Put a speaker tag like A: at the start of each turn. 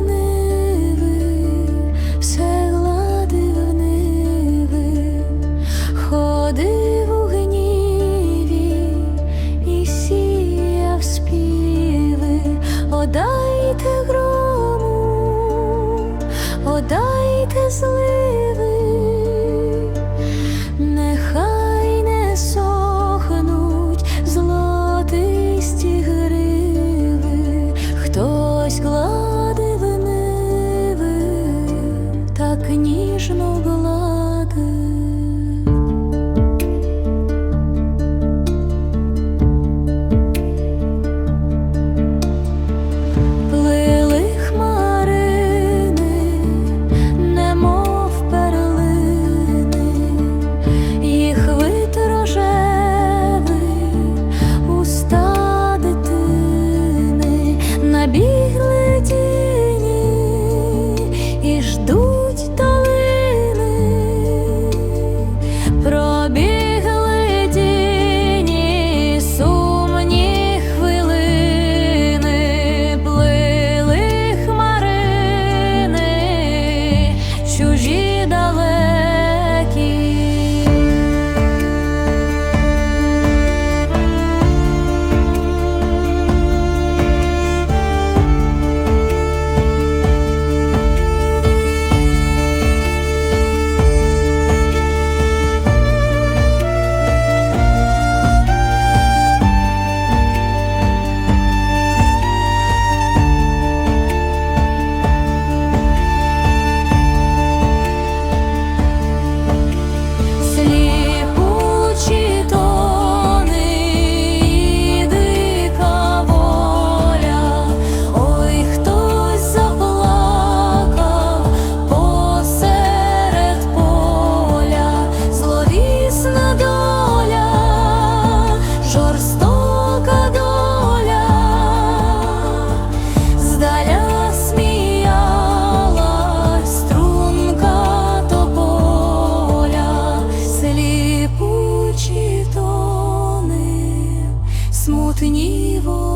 A: Ниви, все гладив ходив у гніві і сіяв співи, Одайте грому, одайте зливи, Beep. снів.